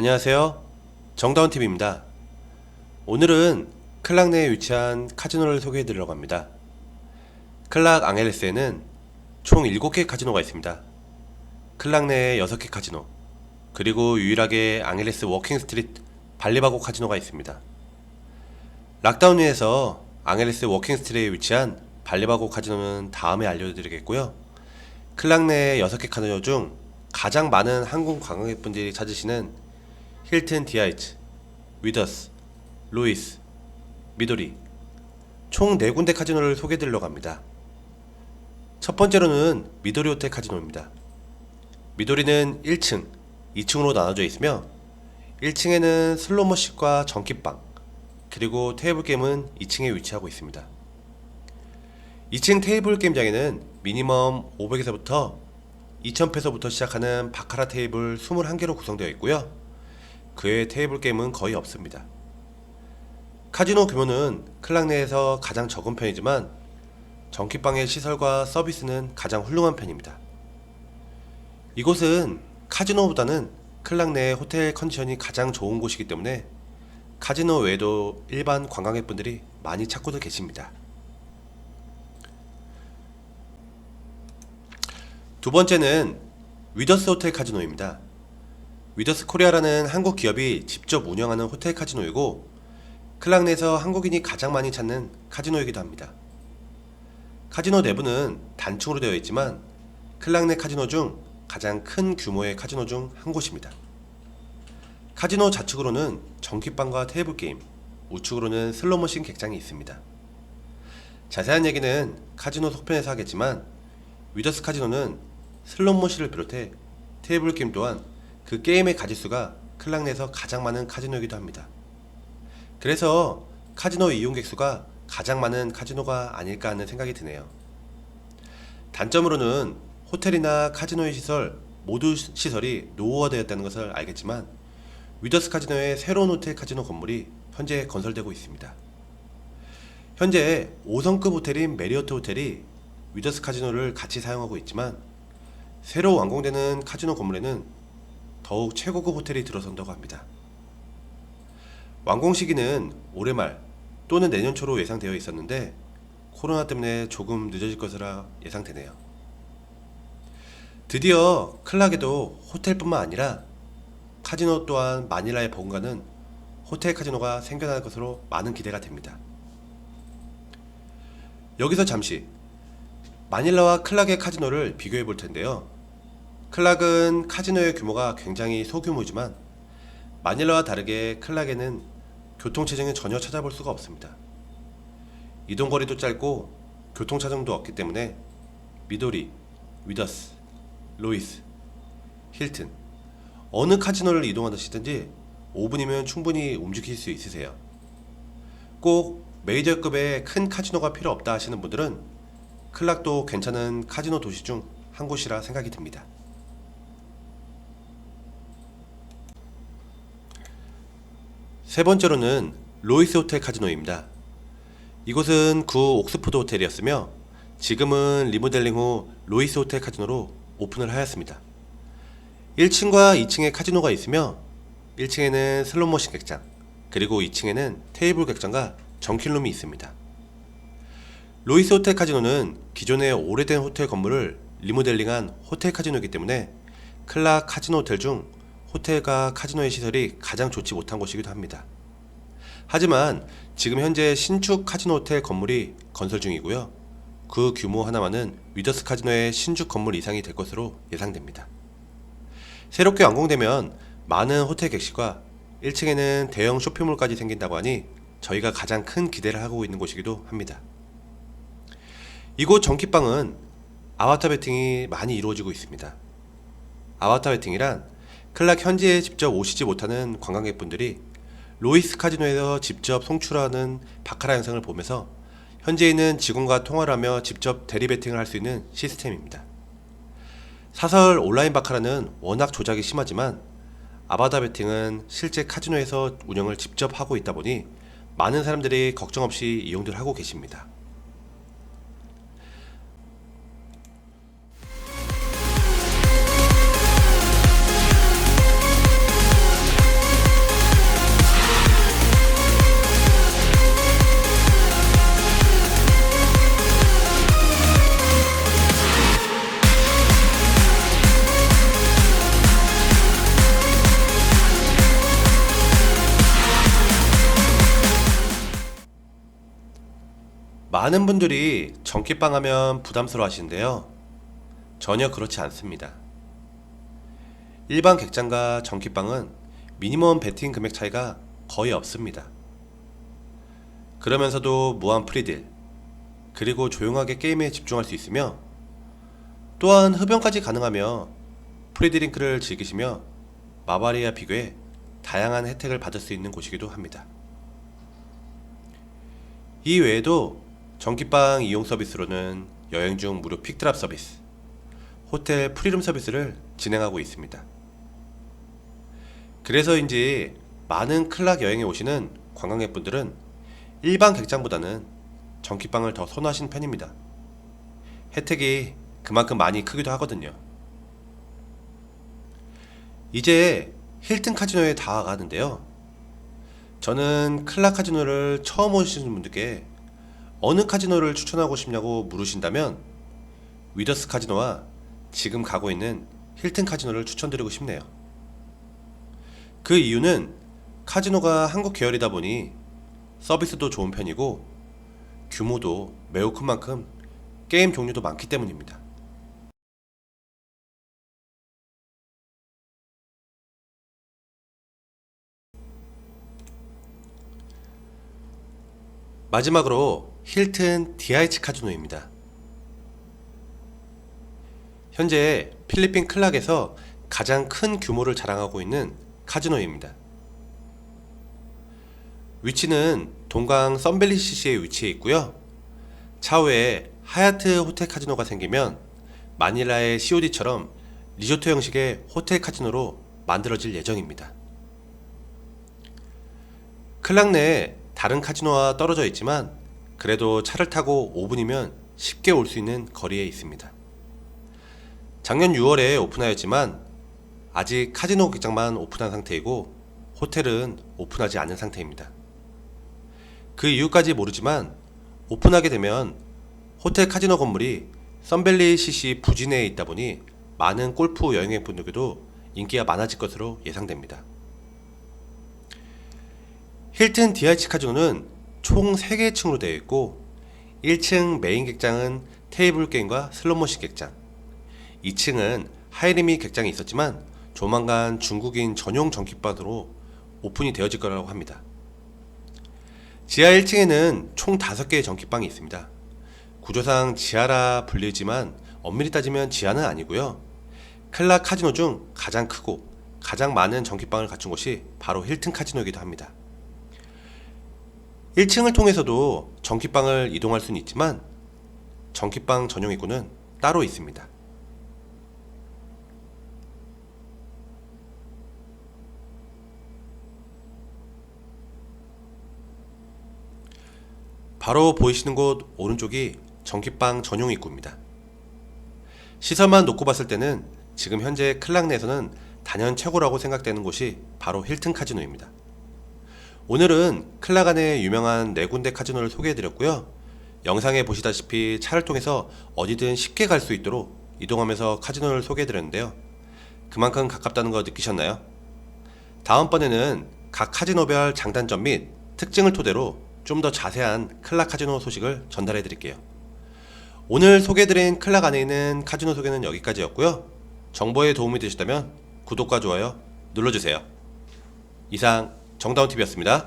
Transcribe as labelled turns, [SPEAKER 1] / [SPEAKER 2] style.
[SPEAKER 1] 안녕하세요. 정다운 TV입니다. 오늘은 클락 내에 위치한 카지노를 소개해 드리려고 합니다. 클락 앙헬레스에는 총 7개 카지노가 있습니다. 클락 내에 6개 카지노, 그리고 유일하게 앙헬레스 워킹 스트리트 발리바고 카지노가 있습니다. 락다운 후에서 앙헬레스 워킹 스트리트에 위치한 발리바고 카지노는 다음에 알려드리겠고요. 클락 내의 6개 카지노 중 가장 많은 한국 관광객분들이 찾으시는 힐튼 디아이츠, 위더스, 루이스, 미도리 총 4군데 카지노를 소개해드리려고 합니다. 첫 번째로는 미도리 호텔 카지노입니다. 미도리는 1층, 2층으로 나눠져 있으며 1층에는 슬로모식과 전기빵 그리고 테이블 게임은 2층에 위치하고 있습니다. 2층 테이블 게임장에는 미니멈 500에서부터 2,000페소부터 시작하는 바카라 테이블 21개로 구성되어 있고요. 그외 테이블 게임은 거의 없습니다. 카지노 규모는 클락 내에서 가장 적은 편이지만 전기방의 시설과 서비스는 가장 훌륭한 편입니다. 이곳은 카지노보다는 클락 내의 호텔 컨디션이 가장 좋은 곳이기 때문에 카지노 외에도 일반 관광객분들이 많이 찾고도 계십니다. 두 번째는 위더스 호텔 카지노입니다. 위더스 코리아라는 한국 기업이 직접 운영하는 호텔 카지노이고 클락 내에서 한국인이 가장 많이 찾는 카지노이기도 합니다. 카지노 내부는 단층으로 되어 있지만 클락 내 카지노 중 가장 큰 규모의 카지노 중 한 곳입니다. 카지노 좌측으로는 전기방과 테이블 게임, 우측으로는 슬로모션 객장이 있습니다. 자세한 얘기는 카지노 속편에서 하겠지만 위더스 카지노는 슬롯머신을 비롯해 테이블 게임 또한 그 게임의 가짓수가 클락 내에서 가장 많은 카지노이기도 합니다. 그래서 카지노 이용객 수가 가장 많은 카지노가 아닐까 하는 생각이 드네요. 단점으로는 호텔이나 카지노의 시설 모두 시- 시설이 노후화되었다는 것을 알겠지만 위더스 카지노의 새로운 호텔 카지노 건물이 현재 건설되고 있습니다. 현재 5성급 호텔인 메리어트 호텔이 위더스 카지노를 같이 사용하고 있지만 새로 완공되는 카지노 건물에는 더욱 최고급 호텔이 들어선다고 합니다. 완공 시기는 올해 말 또는 내년 초로 예상되어 있었는데 코로나 때문에 조금 늦어질 것이라 예상되네요. 드디어 클락에도 호텔뿐만 아니라 카지노 또한 마닐라에 버금가는 호텔 카지노가 생겨날 것으로 많은 기대가 됩니다. 여기서 잠시 마닐라와 클락의 카지노를 비교해 볼 텐데요. 클락은 카지노의 규모가 굉장히 소규모지만 마닐라와 다르게 클락에는 교통체증을 전혀 찾아볼 수가 없습니다. 이동거리도 짧고 교통차증도 없기 때문에 미도리, 위더스, 로이스, 힐튼 어느 카지노를 이동하시든지 5분이면 충분히 움직일 수 있으세요. 꼭 메이저급의 큰 카지노가 필요 없다 하시는 분들은 클락도 괜찮은 카지노 도시 중 한 곳이라 생각이 듭니다. 세 번째로는 로이스 호텔 카지노입니다. 이곳은 구 옥스포드 호텔이었으며 지금은 리모델링 후 로이스 호텔 카지노로 오픈을 하였습니다. 1층과 2층에 카지노가 있으며 1층에는 슬롯머신 객장 그리고 2층에는 테이블 객장과 정킬룸이 있습니다. 로이스 호텔 카지노는 기존의 오래된 호텔 건물을 리모델링한 호텔 카지노이기 때문에 클락 카지노 호텔 중 호텔과 카지노의 시설이 가장 좋지 못한 곳이기도 합니다. 하지만 지금 현재 신축 카지노 호텔 건물이 건설 중이고요. 그 규모 하나만은 위더스 카지노의 신축 건물 이상이 될 것으로 예상됩니다. 새롭게 완공되면 많은 호텔 객실과 1층에는 대형 쇼핑몰까지 생긴다고 하니 저희가 가장 큰 기대를 하고 있는 곳이기도 합니다. 이곳 전기방은 아바타 베팅이 많이 이루어지고 있습니다. 아바타 베팅이란 클락 현지에 직접 오시지 못하는 관광객분들이 로이스 카지노에서 직접 송출하는 바카라 영상을 보면서 현지에 있는 직원과 통화를 하며 직접 대리 베팅을 할 수 있는 시스템입니다. 사설 온라인 바카라는 워낙 조작이 심하지만 아바타 베팅은 실제 카지노에서 운영을 직접 하고 있다 보니 많은 사람들이 걱정 없이 이용들 하고 계십니다. 많은 분들이 전기빵 하면 부담스러워 하시는데요. 전혀 그렇지 않습니다. 일반 객장과 전기빵은 미니멈 베팅 금액 차이가 거의 없습니다. 그러면서도 무한 프리딜, 그리고 조용하게 게임에 집중할 수 있으며 또한 흡연까지 가능하며 프리드링크를 즐기시며 마바리아 비교에 다양한 혜택을 받을 수 있는 곳이기도 합니다. 이 외에도 전기빵 이용 서비스로는 여행 중 무료 픽드랍 서비스, 호텔 프리룸 서비스를 진행하고 있습니다. 그래서인지 많은 클락 여행에 오시는 관광객분들은 일반 객장보다는 전기빵을 더 선호하시는 편입니다. 혜택이 그만큼 많이 크기도 하거든요. 이제 힐튼 카지노에 다가가는데요. 저는 클락 카지노를 처음 오시는 분들께 어느 카지노를 추천하고 싶냐고 물으신다면 위더스 카지노와 지금 가고 있는 힐튼 카지노를 추천드리고 싶네요. 그 이유는 카지노가 한국 계열이다 보니 서비스도 좋은 편이고 규모도 매우 큰 만큼 게임 종류도 많기 때문입니다. 마지막으로 힐튼 DIH 카지노입니다. 현재 필리핀 클락에서 가장 큰 규모를 자랑하고 있는 카지노입니다. 위치는 동강 썬벨리 CC에 위치해 있고요. 차후에 하얏트 호텔 카지노가 생기면 마닐라의 COD처럼 리조트 형식의 호텔 카지노로 만들어질 예정입니다. 클락 내에 다른 카지노와 떨어져 있지만 그래도 차를 타고 5분이면 쉽게 올 수 있는 거리에 있습니다. 작년 6월에 오픈하였지만 아직 카지노 극장만 오픈한 상태이고 호텔은 오픈하지 않은 상태입니다. 그 이유까지 모르지만 오픈하게 되면 호텔 카지노 건물이 썬벨리 CC 부진에 있다 보니 많은 골프 여행객분들께도 인기가 많아질 것으로 예상됩니다. 힐튼 DIH 카지노는 총 3개 층으로 되어 있고 1층 메인 객장은 테이블 게임과 슬롯머신 객장 2층은 하이리미 객장이 있었지만 조만간 중국인 전용 전기바으로 오픈이 되어질 거라고 합니다. 지하 1층에는 총 5개의 전기방이 있습니다. 구조상 지하라 불리지만 엄밀히 따지면 지하는 아니고요. 클락 카지노 중 가장 크고 가장 많은 전기방을 갖춘 곳이 바로 힐튼 카지노이기도 합니다. 1층을 통해서도 전기방을 이동할 수는 있지만 전기방 전용 입구는 따로 있습니다. 바로 보이시는 곳 오른쪽이 전기빵 전용 입구입니다. 시설만 놓고 봤을 때는 지금 현재 클락 내에서는 단연 최고라고 생각되는 곳이 바로 힐튼 카지노입니다. 오늘은 안에 유명한 네 군데 카지노를 소개해드렸고요. 영상에 보시다시피 차를 통해서 어디든 쉽게 갈 수 있도록 이동하면서 카지노를 소개해드렸는데요. 그만큼 가깝다는 거 느끼셨나요? 다음번에는 각 카지노별 장단점 및 특징을 토대로 좀 더 자세한 클락 카지노 소식을 전달해 드릴게요. 오늘 소개해드린 클락 안에 있는 카지노 소개는 여기까지였고요. 정보에 도움이 되셨다면 구독과 좋아요 눌러주세요. 이상 정다운TV였습니다.